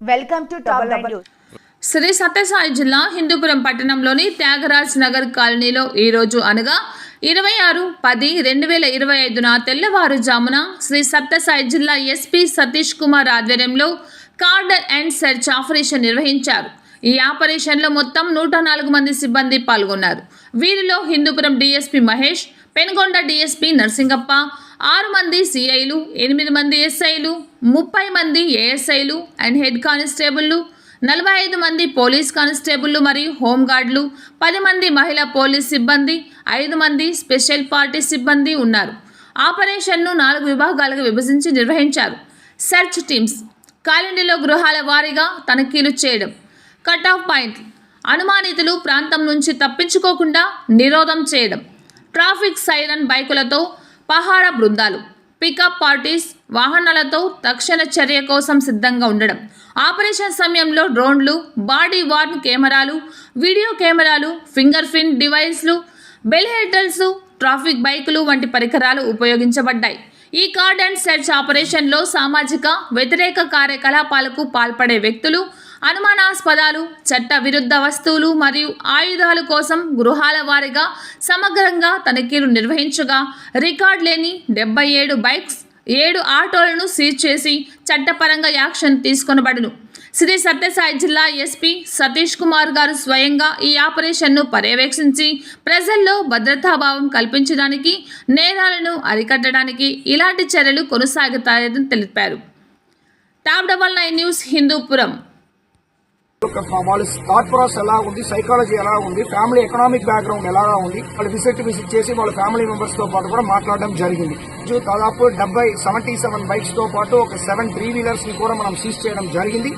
Welcome to top news Sri Sathya Sai Hindupuram పట్టణంలోని త్యాగరాజ్ నగర్ కాలనీలో ఈరోజు అనగా ఇరవై ఆరు పది రెండు వేల ఇరవై ఐదున తెల్లవారుజామున శ్రీ సత్యసాయి జిల్లా ఎస్పీ సతీష్ కుమార్ ఆధ్వర్యంలో కార్డర్ అండ్ సెర్చ్ ఆపరేషన్ నిర్వహించారు. ఈ ఆపరేషన్లో మొత్తం నూట నాలుగు మంది సిబ్బంది పాల్గొన్నారు. వీరిలో హిందూపురం డీఎస్పీ మహేష్ పెనుగొండ డీఎస్పీ నరసింగప్ప ఆరు మంది సిఐలు ఎనిమిది మంది ఎస్ఐలు ముప్పై మంది ఏఎస్ఐలు అండ్ హెడ్ కానిస్టేబుళ్ళు నలభై ఐదు మంది పోలీస్ కానిస్టేబుళ్ళు మరియు హోంగార్డులు పది మంది మహిళా పోలీస్ సిబ్బంది ఐదు మంది స్పెషల్ పార్టీ సిబ్బంది ఉన్నారు. ఆపరేషన్ను నాలుగు విభాగాలుగా విభజించి నిర్వహించారు. సెర్చ్ టీమ్స్ కాలనీలో గృహాల వారీగా తనిఖీలు చేయడం. కట్ ఆఫ్ పాయింట్ అనుమానితులు ప్రాంతం నుంచి తప్పించుకోకుండా నిరోధం చేయడం. ట్రాఫిక్ సైరన్ బైకులతో పహారా బృందాలు పికప్ పార్టీస్ వాహనాలతో తక్షణ చర్య కోసం సిద్ధంగా ఉండడం. ఆపరేషన్ సమయంలో డ్రోన్లు బాడీ వార్న్ కెమెరాలు వీడియో కెమెరాలు ఫింగర్ ప్రింట్ డివైస్లు బెల్ హెడ్డల్స్ ట్రాఫిక్ బైకులు వంటి పరికరాలు ఉపయోగించబడ్డాయి. ఈ కార్డ్ అండ్ సెర్చ్ ఆపరేషన్లో సామాజిక వ్యతిరేక కార్యకలాపాలకు పాల్పడే వ్యక్తులు అనుమానాస్పదాలు చట్ట విరుద్ధ వస్తువులు మరియు ఆయుధాల కోసం గృహాల వారీగా సమగ్రంగా తనిఖీలు నిర్వహించగా రికార్డ్ లేని డెబ్బై ఏడు బైక్స్ ఏడు ఆటోలను సీజ్ చేసి చట్టపరంగా యాక్షన్ తీసుకొనబడును. శ్రీ సత్యసాయి జిల్లా ఎస్పీ సతీష్ కుమార్ గారు స్వయంగా ఈ ఆపరేషన్ను పర్యవేక్షించి ప్రజల్లో భద్రతాభావం కల్పించడానికి నేరాలను అరికట్టడానికి ఇలాంటి చర్యలు కొనసాగుతాయని తెలిపారు. Top double nine news Hindupuram వాళ్ళ థాట్ ప్రాసెస్ ఎలా ఉంది సైకాలజీ ఎలా ఉంది ఫ్యామిలీ ఎకనామిక్ బ్యాక్గ్రౌండ్ ఎలా ఉంది వాళ్ళు విజిట్ విజిట్ చేసి వాళ్ళ ఫ్యామిలీ మెంబర్స్తో పాటు కూడా మాట్లాడడం జరిగింది. దాదాపు డెబ్బై సెవెంటీ సెవెన్ బైక్స్తో పాటు ఒక సెవెన్ త్రీ వీలర్స్ని కూడా మనం సీజ్ చేయడం జరిగింది.